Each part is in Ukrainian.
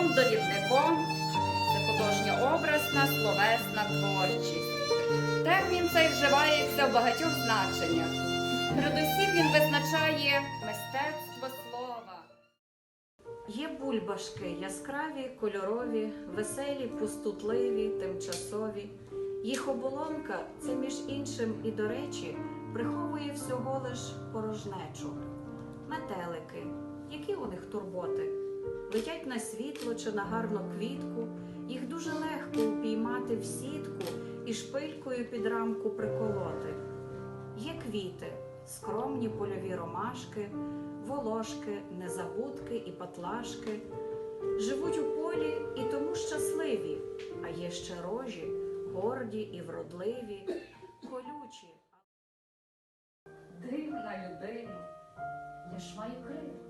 Словом, довідником це художньо-образна словесна творчість. Термін цей вживається в багатьох значеннях. Передусім він визначає мистецтво слова. Є бульбашки яскраві, кольорові, веселі, пустутливі, тимчасові. Їх оболонка це між іншим і до речі приховує всього лиш порожнечу, метелики, які у них турботи. Летять на світло чи на гарну квітку, їх дуже легко упіймати в сітку і шпилькою під рамку приколоти. Є квіти, скромні польові ромашки, волошки, незабудки і патлашки. Живуть у полі і тому щасливі, а є ще рожі, горді і вродливі, колючі. Дивна людина, я ж маю крила.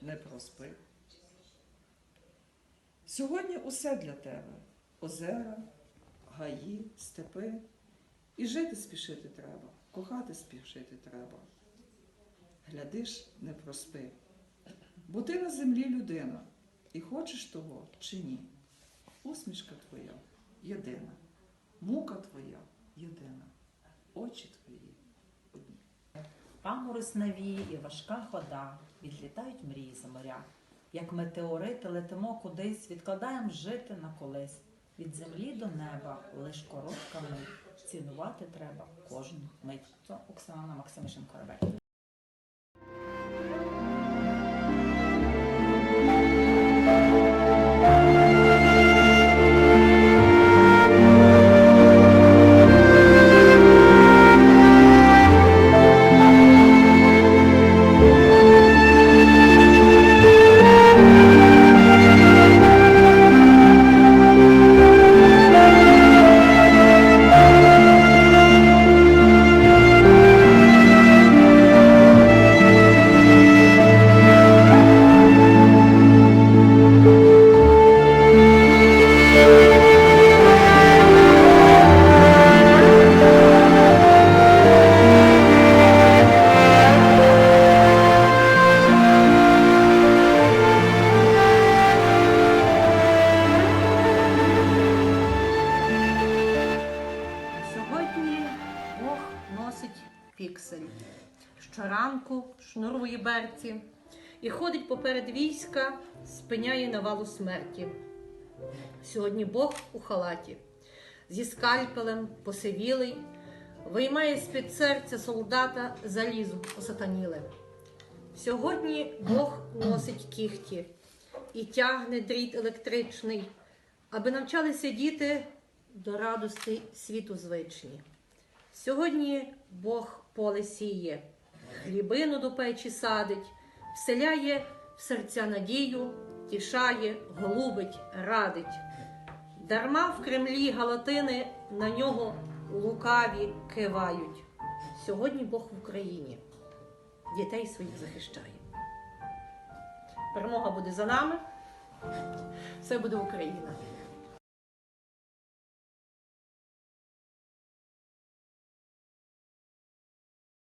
не проспи. Сьогодні усе для тебе озера, гаї, степи. І жити спішити треба, кохати спішити треба. Глядиш, не проспи. Бо ти на землі людина, і хочеш того чи ні. Усмішка твоя єдина, мука твоя єдина, очі твої. Паморозь навіє і важка хода, відлітають мрії за моря. Як метеорити летимо кудись, відкладаємо жити на колись. Від землі до неба лиш коротка мить. Цінувати треба кожну мить. Це Оксана Максимишин Корабель. Піксель. Щоранку шнурує берці і ходить поперед війська, спиняє навалу смерті. Сьогодні Бог у халаті, зі скальпелем посивілий, виймає з-під серця солдата залізо осатаніле. Сьогодні Бог носить кіхті і тягне дріт електричний, аби навчалися діти до радості світу звичні. Сьогодні Бог поле сіє, хлібину до печі садить, вселяє в серця надію, тішає, голубить, радить. Дарма в Кремлі галатини на нього лукаві кивають. Сьогодні Бог в Україні дітей своїх захищає. Перемога буде за нами, все буде Україна.